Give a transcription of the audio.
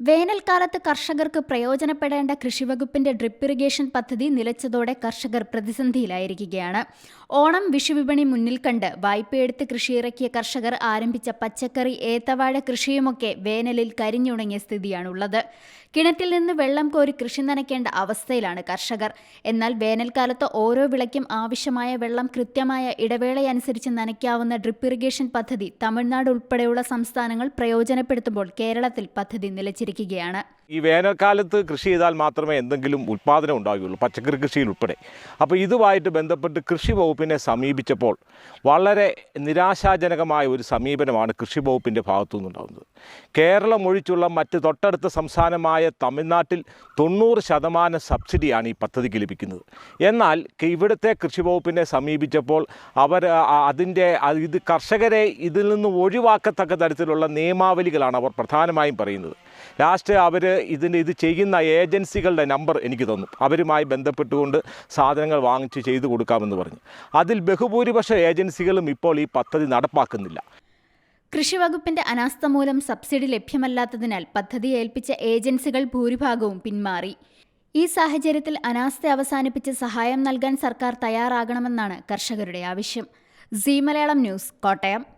വേനൽക്കാലത്ത് കർഷകർക്ക് പ്രയോജനപ്പെടേണ്ട കൃഷിവകുപ്പിന്റെ drip irrigation പദ്ധതി നിലച്ചതോടെ കർഷകർ പ്രതിസന്ധിയിലായിരിക്കുകയാണ്. ഓണം വിഷുവിപണി മുന്നിൽ കണ്ട് വായ്പയെടുത്ത് കൃഷിയിറക്കിയ കർഷകർ ആരംഭിച്ച പച്ചക്കറി ഏത്തവാഴ കൃഷിയുമൊക്കെ വേനലിൽ കരിഞ്ഞുണങ്ങിയ സ്ഥിതിയാണുള്ളത്. കിണറ്റിൽ നിന്ന് വെള്ളം കോരി കൃഷി നനയ്ക്കേണ്ട അവസ്ഥയിലാണ് കർഷകർ. എന്നാൽ വേനൽക്കാലത്ത് ഓരോ വിളയ്ക്കും ആവശ്യമായ വെള്ളം കൃത്യമായ ഇടവേളയനുസരിച്ച് നനയ്ക്കാവുന്ന ഡ്രിപ്പ് ഇറിഗേഷൻ പദ്ധതി തമിഴ്നാട് ഉൾപ്പെടെയുള്ള സംസ്ഥാനങ്ങൾ പ്രയോജനപ്പെടുത്തുമ്പോൾ കേരളത്തിൽ പദ്ധതി നിലച്ചിരിക്കുകയാണ് ഈ വേനൽക്കാലത്ത് കൃഷി ചെയ്താൽ മാത്രമേ എന്തെങ്കിലും ഉൽപ്പാദനം ഉണ്ടാവുകയുള്ളൂ പച്ചക്കറി കൃഷിയിൽ ഉൾപ്പെടെ. അപ്പോൾ ഇതുമായിട്ട് ബന്ധപ്പെട്ട് കൃഷി വകുപ്പിനെ സമീപിച്ചപ്പോൾ വളരെ നിരാശാജനകമായ ഒരു സമീപനമാണ് കൃഷി വകുപ്പിന്റെ ഭാഗത്തു നിന്നുണ്ടാകുന്നത് കേരളം ഒഴിച്ചുള്ള മറ്റ് തൊട്ടടുത്ത സംസ്ഥാനമായ തമിഴ്നാട്ടിൽ തൊണ്ണൂറ് ശതമാനം സബ്സിഡിയാണ് ഈ പദ്ധതിക്ക് ലഭിക്കുന്നത്. എന്നാൽ ഇവിടുത്തെ കൃഷി വകുപ്പിനെ സമീപിച്ചപ്പോൾ അവർ അതിന്റെ ഇത് കർഷകരെ ഇതിൽ നിന്ന് ഒഴിവാക്കത്തക്ക തരത്തിലുള്ള നിയമാവലികളാണ് അവർ പ്രധാനമായും പറയുന്നത്. ലാസ്റ്റ് അവർ ഇതിന് ഇത് ചെയ്യുന്ന ഏജൻസികളുടെ നമ്പർ എനിക്ക് തന്നു. അവരുമായി ബന്ധപ്പെട്ടുകൊണ്ട് സാധനങ്ങൾ വാങ്ങിച്ച് ചെയ്തു കൊടുക്കാമെന്ന് പറഞ്ഞു. അതിൽ ബഹുഭൂരിപക്ഷ ഏജൻസികളും ഇപ്പോൾ ഈ പദ്ധതി നടപ്പാക്കുന്നില്ല. കൃഷിവകുപ്പിന്റെ അനാസ്ഥ മൂലം സബ്സിഡി ലഭ്യമല്ലാത്തതിനാൽ പദ്ധതി ഏൽപ്പിച്ച ഏജൻസികൾ ഭൂരിഭാഗവും പിന്മാറി. ഈ സാഹചര്യത്തിൽ അനാസ്ഥ അവസാനിപ്പിച്ച് സഹായം നൽകാൻ സർക്കാർ തയ്യാറാകണമെന്നാണ് കർഷകരുടെ ആവശ്യം. Zee Malayalam News Kottayam.